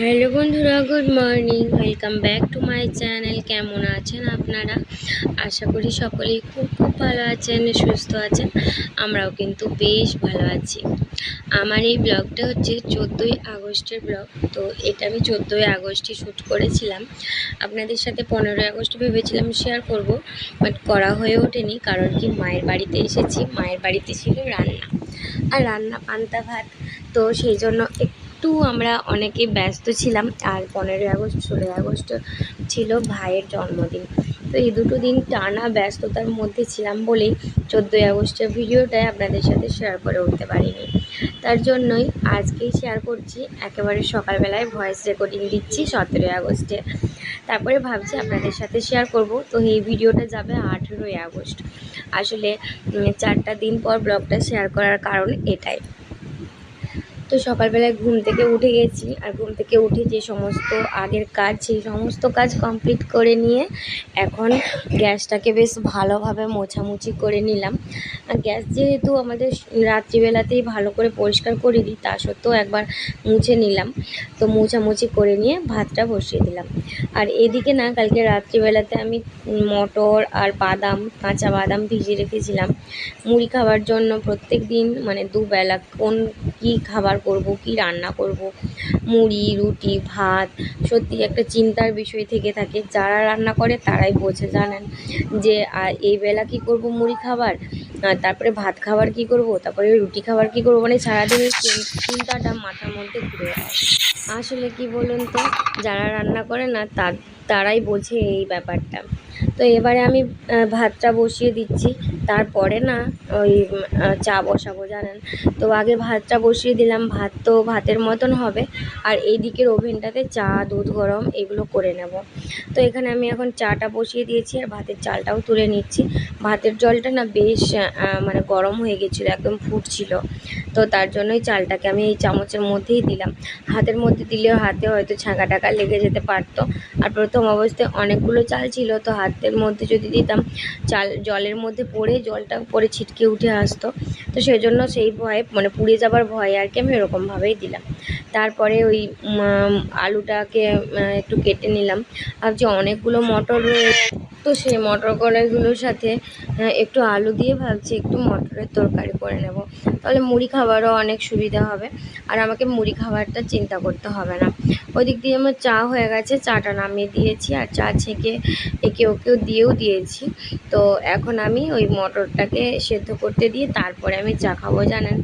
Hello বন্ধুরা, good morning. Welcome back to my channel কেমন আছেন আপনারা? আশা করি সকলেই খুব খুব ভালো আছেন, সুস্থ আছেন। আমরাও কিন্তু বেশ ভালো আছি। আমার এই ব্লগটা হচ্ছে চোদ্দোই আগস্টের ব্লগ। তো এটা আমি চোদ্দোই আগস্টে শ্যুট করেছিলাম। আপনাদের সাথে পনেরোই আগস্ট ভেবেছিলাম শেয়ার করব বাট করা হয়ে ওঠেনি, কারণ কি মায়ের বাড়িতে এসেছি। মায়ের বাড়িতে ছিল রান্না। আর রান্না, পান্তা, ভাত। তো সেই জন্য একটু আমরা অনেকে ব্যস্ত ছিলাম, আর পনেরোই আগস্ট, ষোলোই আগস্ট ছিল ভাইয়ের জন্মদিন। তো এই দুটো দিন টানা ব্যস্ততার মধ্যে ছিলাম বলেই চোদ্দোই আগস্টের ভিডিওটাই আপনাদের সাথে শেয়ার করে উঠতে পারিনি। তার জন্যই আজকেই শেয়ার করছি, একেবারে সকালবেলায় ভয়েস রেকর্ডিং দিচ্ছি সতেরোই আগস্টে। তারপরে ভাবছি আপনাদের সাথে শেয়ার করব, তো এই ভিডিওটা যাবে আঠেরোই আগস্ট। আসলে চারটা দিন পর ব্লগটা শেয়ার করার কারণ এটাই। তো সকালবেলায় ঘুম থেকে উঠে গেছি আর ঘুম থেকে উঠে যে সমস্ত আগের কাজ, সেই সমস্ত কাজ কমপ্লিট করে নিয়ে এখন গ্যাসটাকে বেশ ভালোভাবে মোছামুছি করে নিলাম। আর গ্যাস যেহেতু আমাদের রাত্রিবেলাতেই ভালো করে পরিষ্কার করে দিই, তা সত্ত্বেও একবার মুছে নিলাম। তো মোছামুছি করে নিয়ে ভাতটা বসিয়ে দিলাম। আর এদিকে না, কালকে রাত্রিবেলাতে আমি মটর আর বাদাম, কাঁচা বাদাম ভিজিয়ে রেখেছিলাম। মুড়ি খাওয়ার জন্য প্রত্যেক দিন মানে দুবেলা, কোন কী খাবার করব, কি রান্না করব, মুড়ি, রুটি, ভাত, সত্যি একটা চিন্তার বিষয় থেকে থাকে। যারা রান্না করে তারাই বোঝে, জানেন? যে এই বেলা কী করব মুড়ি খাবার? তারপরে ভাত খাবার কি করব? তারপরে রুটি খাবার কি করব? মানে সারাদিনের চিন্তাটা মাথার মধ্যে ঘুরে আসলে কি বলুন তো? যারা রান্না করে না তার তারাই বোঝে এই ব্যাপারটা। তো এবারে আমি ভাতটা বসিয়ে দিচ্ছি। তারপরে না, ওই চা বসাবো, জানেন? তো আগে ভাতটা বসিয়ে দিলাম। ভাত তো ভাতের মতন হবে। আর এই দিকের ওভেনটাতে চা, দুধ গরম এগুলো করে নেব। তো এখানে আমি এখন চাটা বসিয়ে দিয়েছি আর ভাতের চালটাও তুলে নিচ্ছি। ভাতের জলটা না বেশ মানে গরম হয়ে গেছিল, একদম ফুটছিল। তো তার জন্যই চালটাকে আমি এই চামচের মধ্যেই দিলাম। হাতের মধ্যে দিলেও হাতে হয়তো ছাঁকা টাকা লেগে যেতে পারতো। আর প্রথম অবস্থায় অনেকগুলো চাল ছিল, তো হাতের মধ্যে যদি দিতাম, চাল, জলের মধ্যে পড়ে জলটা পরে ছিটকে উঠে আসতো। তো সেই জন্য সেই ভয়ে মানে পুড়ে যাবার ভয়ে আর কি আমি এরকমভাবেই দিলাম। তারপরে ওই আলুটাকে একটু কেটে নিলাম। আর যে অনেকগুলো মটর রয়েছে তো সেই মটর কড়াইগুলোর সাথে একটু আলু দিয়ে ভাবছি, একটু মটরের তরকারি করে নেব। তাহলে মুড়ি খাবারও অনেক সুবিধা হবে। আর আমাকে মুড়ি খাবারটা চিন্তা করতে হবে না। ওদিক দিয়ে আমার চা হয়ে গেছে, চাটা নামিয়ে দিয়েছি আর চা ছেঁকে একে ওকেও দিয়েও দিয়েছি। তো এখন আমি ওই মটরটাকে সেদ্ধ করতে দিয়ে তারপরে আমি চা খাব, জানেন?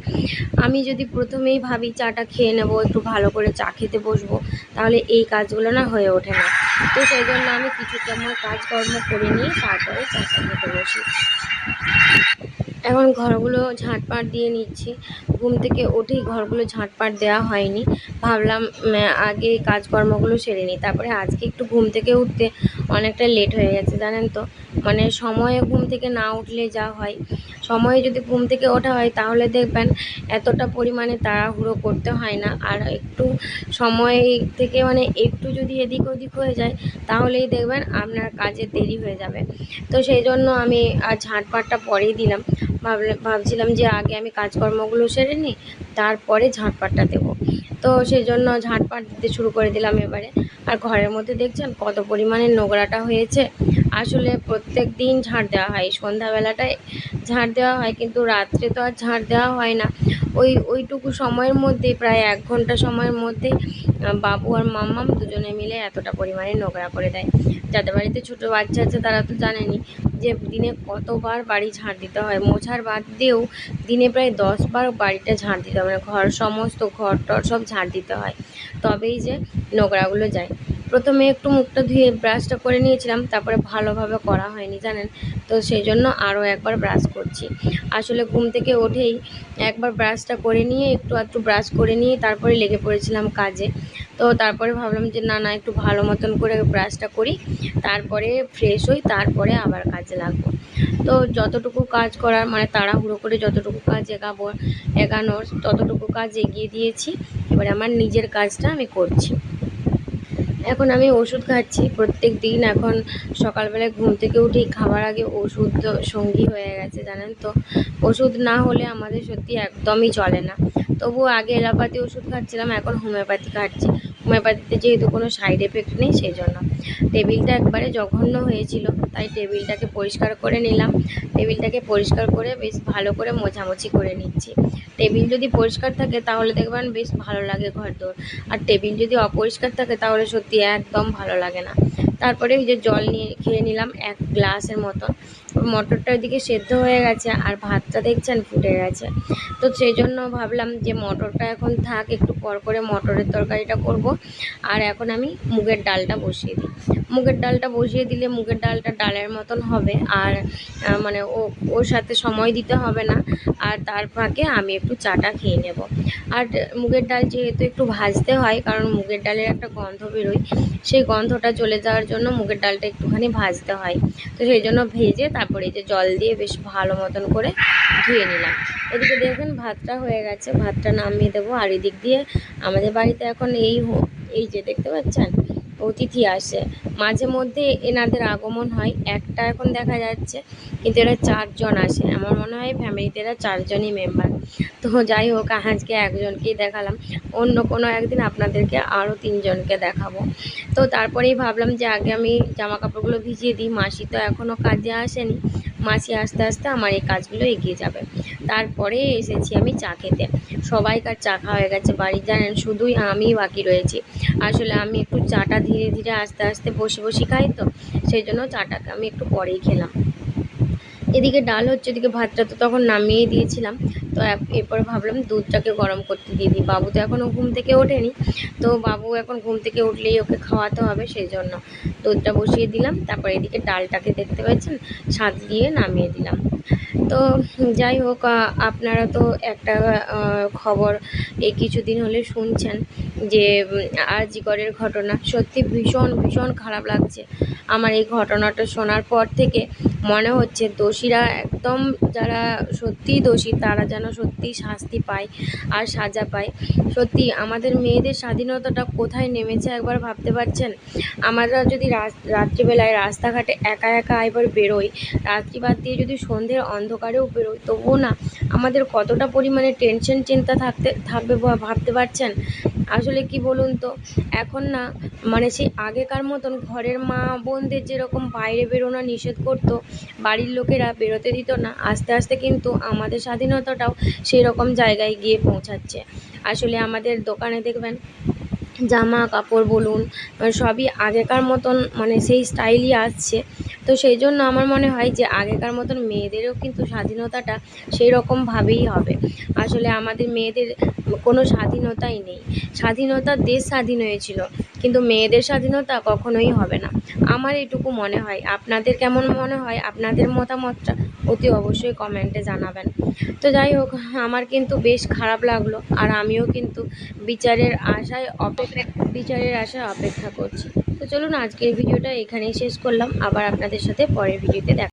আমি যদি প্রথমেই ভাবি চাটা খেয়ে নেব, একটু ভালো করে চা খেতে বসবো, তাহলে এই কাজগুলো না হয়ে ওঠে না। তো সেই জন্য আমি কিছুটা আমার কাজকর্ম করে নিয়ে তারপরে চা খেতে বসি। এখন ঘরগুলো ঝাঁটপাট দিয়ে নিচ্ছি। ঘুম থেকে উঠেই ঘরগুলো ঝাঁটপাট দেওয়া হয়নি। ভাবলাম আগে কাজকর্মগুলো সেরে নিই। তারপরে আজকে একটু ঘুম থেকে উঠতে অনেকটা লেট হয়ে গেছে, জানেন তো? মানে সময়ে ঘুম থেকে না উঠলে যা হয়। সময়ে যদি ঘুম থেকে ওঠা হয়, তাহলে দেখবেন এতটা পরিমাণে তাড়াহুড়ো করতে হয় না। আর একটু সময় থেকে মানে একটু যদি এদিক ওদিক হয়ে যায়, তাহলেই দেখবেন আপনার কাজে দেরি হয়ে যাবে। তো সেই জন্য আমি আর ঝাঁটপাটটা পরেই দিলাম। ভাবলাম ভাবছিলাম যে আগে আমি কাজকর্মগুলো সেরে নিই, তারপরে ঝাঁটপাটটা দেবো। তো সেই জন্য ঝাঁটপাট দিতে শুরু করে দিলাম এবারে। আর ঘরের মধ্যে দেখছেন কত পরিমাণে নোংরাটা হয়েছে। আসলে প্রত্যেক দিন ঝাঁট দেওয়া হয়। সন্ধ্যাবেলাটায় ঝাঁট দেওয়া হয়, কিন্তু রাত্রে তো আর ঝাঁট দেওয়া হয় না। ওই, ওইটুকু সময়ের মধ্যে, প্রায় এক ঘণ্টা সময়ের মধ্যে বাবু আর মাম্মাম দুজনে মিলে এতটা পরিমাণে নোংরা করে দেয়। যাদের বাড়িতে ছোটো বাচ্চা আছে তারা তো জানেনই যে দিনে কতবার বাড়ি ঝাঁট দিতে হয়, মোছার বাদ দিয়েও দিনে প্রায় দশ বার বাড়িটা ঝাঁট দিতে হয়। মানে ঘর সমস্ত ঘর টর সব ঝাঁট দিতে হয়। তবেই যে নোংরাগুলো যায়। প্রথমে একটু মুখটা ধুয়ে ব্রাশটা করে নিয়েছিলাম, তারপরে ভালোভাবে করা হয়নি, জানেন? তো সেই জন্য আরও একবার ব্রাশ করছি। আসলে ঘুম থেকে ওঠেই একবার ব্রাশটা করে নিয়ে, একটু একটু ব্রাশ করে নিয়ে তারপরে লেগে পড়েছিলাম কাজে। তো তারপরে ভাবলাম যে না না, একটু ভালো মতন করে ব্রাশটা করি, তারপরে ফ্রেশ হই, তারপরে আবার কাজে লাগবো। তো যতটুকু কাজ করার মানে তাড়াহুড়ো করে যতটুকু কাজ এগাবো, এগানোর, ততটুকু কাজ এগিয়ে দিয়েছি, এবার আমার নিজের কাজটা আমি করছি। এখন আমি ওষুধ খাচ্ছি, প্রত্যেক দিন এখন সকালবেলায় ঘুম থেকে উঠেই খাবার আগে ওষুধ সঙ্গী হয়ে গেছে, জানেন তো? ওষুধ না হলে আমাদের সত্যি একদমই চলে না। তবু আগে এলোপ্যাথি ওষুধ খাচ্ছিলাম, এখন হোমিওপ্যাথি খাচ্ছি। হোমিওপ্যাথিতে যেহেতু কোনো সাইড এফেক্ট নেই সেই জন্য। টেবিলটা একবারে জঘন্য হয়েছিল, তাই টেবিলটাকে পরিষ্কার করে নিলাম। টেবিলটাকে পরিষ্কার করে বেশ ভালো করে মোছামুছি করে নিচ্ছি। টেবিল যদি পরিষ্কার থাকে তাহলে দেখবেন বেশ ভালো লাগে ঘরদোর। আর টেবিল যদি অপরিষ্কার থাকে তাহলে সত্যি একদম ভালো লাগে না। তারপরে ওই যে জল নিয়ে খেয়ে নিলাম এক গ্লাসের মতন। মটরটা ওইদিকে সেদ্ধ হয়ে গেছে আর ভাতটা দেখছেন ফুটে গেছে। তো সেই জন্য ভাবলাম যে মটরটা এখন থাক, একটু পর করে মটরের তরকারিটা করব। আর এখন আমি মুগের ডালটা বসিয়ে দিই। মুগের ডালটা বসিয়ে দিলে মুগের ডালটা ডালের মতন হবে। আর মানে ও, ওর সাথে সময় দিতে হবে না। আর তার ফাঁকে আমি একটু চাটা খেয়ে নেব। আর মুগের ডাল যেহেতু একটু ভাজতে হয়, কারণ মুগের ডালের একটা গন্ধ বেরোয়, সেই গন্ধটা চলে যাওয়ার জন্য মুগের ডালটা একটুখানি ভাজতে হয়। তো সেই জন্য ভেজে তারপরে যে জল দিয়ে বেশ ভালো মতন করে ধুয়ে নিলাম। এদিকে দেখবেন ভাতটা হয়ে গেছে। ভাতটা নামিয়ে দেবো। আর এদিক দিয়ে আমাদের বাড়িতে এখন এই এই যে দেখতে পাচ্ছেন অতিথি আসে। মাঝে মধ্যে এনাদের আগমন হয়। একটা এখন দেখা যাচ্ছে, কিন্তু এরা চারজন আসে। আমার মনে হয় ফ্যামিলিতে এরা চারজনই মেম্বার। তো যাই হোক, আজকে একজনকেই দেখালাম। অন্য কোনো একদিন আপনাদেরকে আরও তিনজনকে দেখাবো। তো তারপরেই ভাবলাম যে আগে আমি জামা কাপড়গুলো ভিজিয়ে দিই। মাসি তো এখনও কাজে আসেনি। মাসি আস্তে আস্তে আমার এই কাজগুলো এগিয়ে যাবে। তারপরে এসেছি আমি চা খেতে। সবাইকার চা খাওয়া হয়ে গেছে বাড়ি, জানেন, শুধুই আমিই বাকি রয়েছি। আসলে আমি একটু চাটা ধীরে ধীরে আস্তে আস্তে বসে বসে খাই তো, সেই জন্য চাটাকে আমি একটু পরেই খেলাম। এদিকে ডাল হচ্ছে, এদিকে ভাতটা তো তখন নামিয়ে দিয়েছিলাম। তো এরপর ভাবলাম দুধটাকে গরম করতে দিয়ে দিই। বাবু তো এখনও ঘুম থেকে ওঠেনি। তো বাবু এখন ঘুম থেকে উঠলেই ওকে খাওয়াতে হবে, সেই জন্য দুধটা বসিয়ে দিলাম। তারপর এদিকে ডালটাকে দেখতে পাচ্ছেন, স্বাদ দিয়ে নামিয়ে দিলাম। তো যাই হোক আপনারা তো একটা খবর এই কিছুদিন হলে শুনছেন যে আরজিকরের ঘটনা। সত্যি ভীষণ ভীষণ খারাপ লাগছে। আমার এই ঘটনাটা শোনার পর থেকে মনে হচ্ছে দোষীরা একদম যারা সত্যিই দোষী, তারা যেন সত্যিই শাস্তি পায় আর সাজা পায়। সত্যি আমাদের মেয়েদের স্বাধীনতাটা কোথায় নেমেছে একবার ভাবতে পারছেন? আমরা যদি রাত- রাত্রিবেলায় রাস্তাঘাটে একা একা এবার বেরোই, রাত্রি বাদ দিয়ে যদি সন্ধ্যের অন্ধকারেও বেরোই তবুও না, আমাদের কতটা পরিমাণে টেনশন চিন্তা থাকতে, থাকবে ভাবতে পারছেন? আসলে কি বলুন তো? এখন না মানে সেই আগেকার মতন ঘরের মা বোনদের যেরকম বাইরে বেরোনো নিষেধ করতো, বাড়ির লোকেরা বেরোতে দিত না। আস্তে আস্তে কিন্তু আমাদের স্বাধীনতাটাও সেই রকম জায়গায় গিয়ে পৌঁছাচ্ছে। আসলে আমাদের দোকানে দেখবেন, জামা কাপড় বলুন, সবই আগেকার মতন মানে সেই স্টাইলই আসছে। তো সেই জন্য আমার মনে হয় যে আগেকার মতন মেয়েদেরও কিন্তু স্বাধীনতাটা সেই রকমভাবেই হবে। আসলে আমাদের মেয়েদের কোনো স্বাধীনতাই নেই। স্বাধীনতা দেশ স্বাধীন হয়েছিল, কিন্তু মেয়েদের স্বাধীনতা কখনোই হবে না। আমার এটুকু মনে হয়। আপনাদের কেমন মনে হয়? আপনাদের মতামতটা অতি অবশ্যই কমেন্টে জানাবেন। তো যাই হোক, আমার কিন্তু বেশ খারাপ লাগল, আর আমিও কিন্তু বিচারের আশায় অপেক্ষা, বিচারের আশায় অপেক্ষা করছি। তো চলুন আজকের ভিডিওটা এখানেই শেষ করলাম। আবার আপনাদের সাথে পরের ভিডিওতে দেখা